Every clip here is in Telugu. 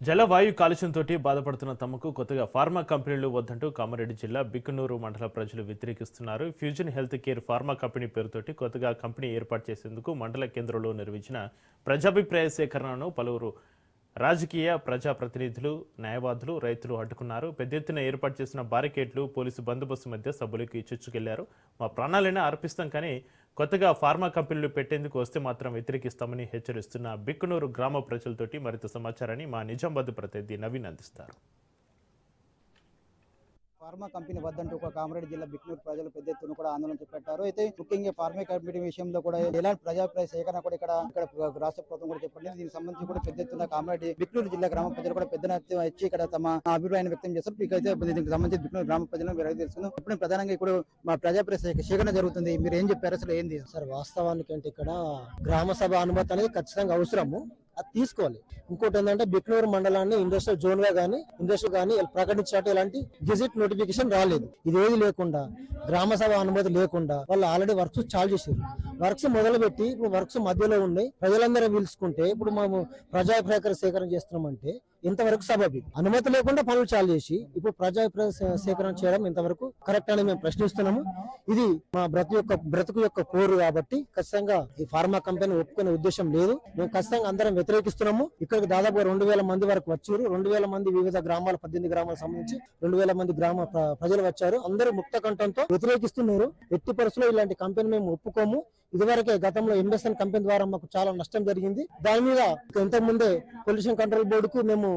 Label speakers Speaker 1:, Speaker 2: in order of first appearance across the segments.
Speaker 1: జలవాయు కాలుష్యంతో బాధపడుతున్న తమకు కొత్తగా ఫార్మా కంపెనీలు వద్దంటూ కామారెడ్డి జిల్లా బిక్కనూరు మండల ప్రజలు వ్యతిరేకిస్తున్నారు. Fusion health care pharma company పేరుతోటి కొత్తగా కంపెనీ ఏర్పాటు చేసేందుకు మండల కేంద్రంలో నిర్వహించిన ప్రజాభిప్రాయ సేకరణను పలువురు రాజకీయ ప్రజాప్రతినిధులు న్యాయవాదులు రైతులు అడ్డుకున్నారు. పెద్ద ఎత్తున ఏర్పాటు చేసిన బారికేడ్లు పోలీసు బందోబస్తు మధ్య సభ్యులకి చొచ్చుకెళ్ళారు. మా ప్రాణాలైనా అర్పిస్తాం కానీ కొత్తగా ఫార్మా కంపెనీలు పెట్టేందుకు వస్తే మాత్రం వ్యతిరేకిస్తామని హెచ్చరిస్తున్న బిక్కునూరు గ్రామ ప్రజలతోటి మరింత సమాచారాన్ని మా నిజామాబాద్ ప్రతినిధి నవీన్ అందిస్తారు.
Speaker 2: ఫార్మా కంపెనీ వద్దంటూ ఒక కామారెడ్డి జిల్లా బిక్నూరు ప్రజలు పెద్ద ఎత్తున కూడా ఆందోళన చేపట్టారు. అయితే ముఖ్యంగా ఫార్మా కంపెనీ విషయంలో కూడా ఎలాంటి ప్రజాప్రాయ సేకరణ కూడా ఇక్కడ ఇక్కడ రాష్ట్ర ప్రభుత్వం కూడా చెప్పండి దీనికి సంబంధించి కూడా పెద్ద ఎత్తున కామారెడ్డి బిక్నూరు జిల్లా గ్రామ ప్రజలు కూడా పెద్ద వచ్చి ఇక్కడ తమ అభిప్రాయాన్ని వ్యక్తం చేస్తారు. ఇకైతే దీనికి సంబంధించి బిక్నూరు గ్రామ ప్రజలను వెరగ తెలుసుకుందాం. ఇప్పుడు ప్రధానంగా ఇప్పుడు మా ప్రజాప్రాయ సేకరణ జరుగుతుంది. మీరు ఏం చెప్పారు అసలు? ఏంది?
Speaker 3: సార్ వాస్తవానికి అంటే ఇక్కడ గ్రామ సభ అనుమతి అనేది ఖచ్చితంగా అవసరము. అది తీసుకోవాలి. ఇంకోటి ఏంటంటే బిక్నూరు మండలాన్ని ఇండస్ట్రియల్ జోన్గా కానీ ఇండస్ట్రియల్ కానీ ప్రకటించినట్టు ఇలాంటి గెజిట్ నోటిఫికేషన్ రాలేదు. ఇది లేకుండా గ్రామ సభ అనుమతి లేకుండా వాళ్ళు ఆల్రెడీ వర్క్స్ చాలు చేశారు. వర్క్స్ మొదలుపెట్టి ఇప్పుడు వర్క్స్ మధ్యలో ఉన్నాయి. ప్రజలందరూ పిలుచుకుంటే ఇప్పుడు మేము ప్రజాభిప్రాయ సేకరణ చేస్తున్నామంటే ఇంతవరకు సబబి. అనుమతి లేకుండా పనులు చాలు చేసి ఇప్పుడు ప్రజా సేకరణ చేయడం ఇంతవరకు కరెక్ట్ అని మేము ప్రశ్నిస్తున్నాము. ఇది మా బ్రతుకు యొక్క బ్రతుకు యొక్క కోరు కాబట్టి ఖచ్చితంగా ఈ ఫార్మా కంపెనీ ఒప్పుకునే ఉద్దేశం లేదు. మేము ఖచ్చితంగా అందరం వ్యతిరేకిస్తున్నాము. ఇక్కడికి దాదాపు రెండు వేల మంది వరకు వచ్చారు. రెండు వేల మంది వివిధ గ్రామాల పద్దెనిమిది గ్రామాలకు సంబంధించి రెండు వేల మంది గ్రామ ప్రజలు వచ్చారు. అందరూ ముక్త కంఠంతో వ్యతిరేకిస్తున్నారు. ఎట్టి పరిస్థితుల్లో ఇలాంటి కంపెనీ మేము ఒప్పుకోము. ఇదివరకే గతంలో ఇండస్ట్రీ కంపెనీ ద్వారా మాకు చాలా నష్టం జరిగింది. దాని మీద ఇంతకు ముందే పొల్యూషన్ కంట్రోల్ బోర్డుకు మేము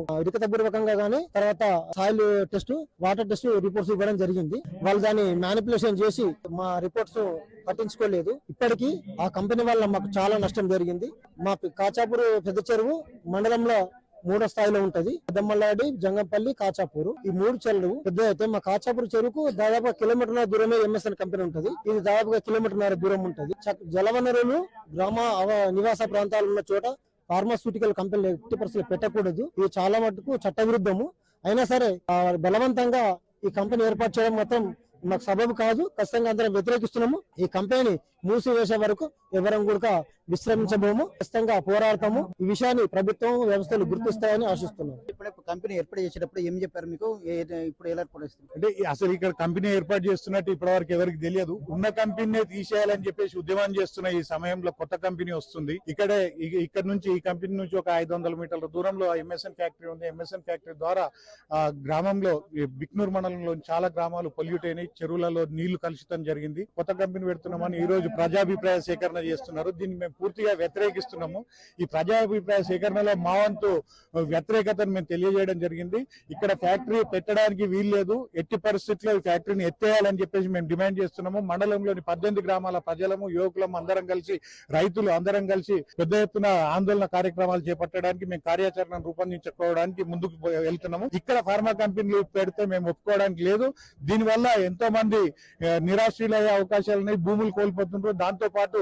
Speaker 3: పూర్వకంగా గానీ తర్వాత soil test water test reports ఇవ్వడం జరిగింది. వాళ్ళు దాన్ని మ్యానిపులేషన్ చేసి మా రిపోర్ట్స్ పట్టించుకోలేదు. ఇప్పటికీ ఆ కంపెనీ వల్ల మాకు చాలా నష్టం జరిగింది. మా కాచాపూర్ పెద్ద చెరువు మండలంలో మూడో స్థాయిలో ఉంటది. పెద్దమ్మలాడి జంగంపల్లి కాచాపూర్. ఈ మూడు చెరువులు పెద్ద అయితే మా కాచాపూర్ చెరువుకు దాదాపు కిలోమీటర్ దూరమే ఎంఎస్ఎన్ కంపెనీ ఉంటది. ఇది దాదాపుగా కిలోమీటర్ దూరం ఉంటది. జలవనరులు గ్రామ నివాస ప్రాంతాలు ఉన్న చోట ఫార్మాస్యూటికల్ కంపెనీలు ఎట్టి పరిస్థితులు పెట్టకూడదు. ఇది చాలా మటుకు చట్టవిరుద్ధము. అయినా సరే బలవంతంగా ఈ కంపెనీ ఏర్పాటు చేయడం మాత్రం మాకు సబబు కాదు. ఖచ్చితంగా అందరం వ్యతిరేకిస్తున్నాము. ఈ కంపెనీ మూసివేసే వరకు ఎవరం కూడా విశ్రమించబోము. ఖచ్చితంగా పోరాడతాము. ఈ విషయాన్ని ప్రభుత్వం వ్యవస్థలు గుర్తిస్తాయని ఆశిస్తున్నాం
Speaker 2: ఇప్పుడు కంపెనీ ఏర్పాటు చేసేటప్పుడు ఏం చెప్పారు మీకు? ఇప్పుడు ఎలా
Speaker 4: అంటే అసలు ఇక్కడ కంపెనీ ఏర్పాటు చేస్తున్నట్టు ఇప్పటి వరకు ఎవరికి తెలియదు. ఉన్న కంపెనీ తీసేయాలని చెప్పేసి ఉద్యమం చేస్తున్న ఈ సమయంలో కొత్త కంపెనీ వస్తుంది. ఇక్కడే ఇక్కడ నుంచి ఈ కంపెనీ నుంచి ఒక ఐదు వందల మీటర్ల దూరంలో ఎంఎస్ఎన్ ఫ్యాక్టరీ ఉంది. ఎంఎస్ఎన్ ఫ్యాక్టరీ ద్వారా ఆ గ్రామంలో బిక్నూర్ మండలంలో చాలా గ్రామాలు పొల్యూట్ అయినాయి. చెరువులలో నీళ్ళు కలుషితం జరిగింది. కొత్త కంపెనీ పెడుతున్నామని ఈ రోజు ప్రజాభిప్రాయ సేకరణ చేస్తున్నారు. దీన్ని మేము పూర్తిగా వ్యతిరేకిస్తున్నాము. ఈ ప్రజాభిప్రాయ సేకరణలో మా వంతు వ్యతిరేకతను మేము తెలియజేయడం జరిగింది. ఇక్కడ ఫ్యాక్టరీ పెట్టడానికి వీల్లేదు ఎట్టి పరిస్థితుల్లో ఈ ఫ్యాక్టరీని ఎత్తేయాలని చెప్పేసి మేము డిమాండ్ చేస్తున్నాము. మండలంలోని పద్దెనిమిది గ్రామాల ప్రజలము యువకులము అందరం కలిసి రైతులు అందరం కలిసి పెద్ద ఎత్తున ఆందోళన కార్యక్రమాలు చేపట్టడానికి మేము కార్యాచరణ రూపొందించుకోవడానికి ముందుకు వెళ్తున్నాము. ఇక్కడ ఫార్మా కంపెనీలు పెడితే మేము ఒప్పుకోవడానికి లేదు. దీనివల్ల ఎంతో మంది నిరాశీలయ్యే అవకాశాలు ఉన్నాయి. భూములు కోల్పోతుంటారు దాంతో పాటు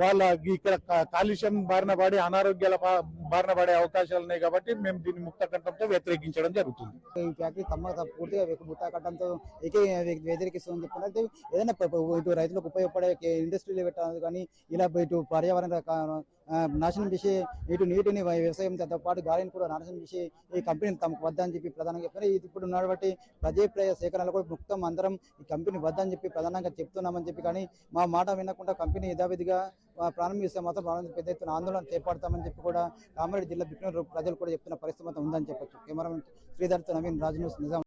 Speaker 4: వాళ్ళ ఇక్కడ కాలుష్యం బారిన పడి అనారోగ్యాల బారిన పడే అవకాశాలు ఉన్నాయి కాబట్టి మేము దీన్ని ముక్త కట్టంతో వ్యతిరేకించడం జరుగుతుంది.
Speaker 2: ఈ ఫ్యాక్టరీ తమ పూర్తిగా ముత్తాకట్టంతో ఏకే వ్యతిరేకిస్తుందని చెప్పారు ఏదైనా ఇటు రైతులకు ఉపయోగపడే ఇండస్ట్రీలు పెట్టాలి కానీ ఇలా ఇటు పర్యావరణ నాశనం చేసి ఇటు నీటిని వ్యవసాయంతో పాటు గాలిని కూడా నాశనం చేసి ఈ కంపెనీ తమకు వద్దని చెప్పి ప్రధానంగా చెప్పారు. ఇది ఇప్పుడు ఉన్నటువంటి ప్రజాప్రాయ సేకరణలో కూడా మొత్తం అందరం ఈ కంపెనీ వద్దని చెప్పి ప్రధానంగా చెప్తున్నామని చెప్పి కానీ మా మాట వినకుండా కంపెనీ యథావిధిగా ప్రారంభిస్తే మాత్రం ప్రారంభ పెద్ద ఎత్తున ఆందోళన చేపడతామని చెప్పి కూడా కామారెడ్డి జిల్లా బిక్నూరు ప్రజలు కూడా చెప్తున్న పరిస్థితి ఉందని చెప్పొచ్చు. కెమెరామెన్ శ్రీధర్తో నవీన్ రాజ్ న్యూస్ నిజాం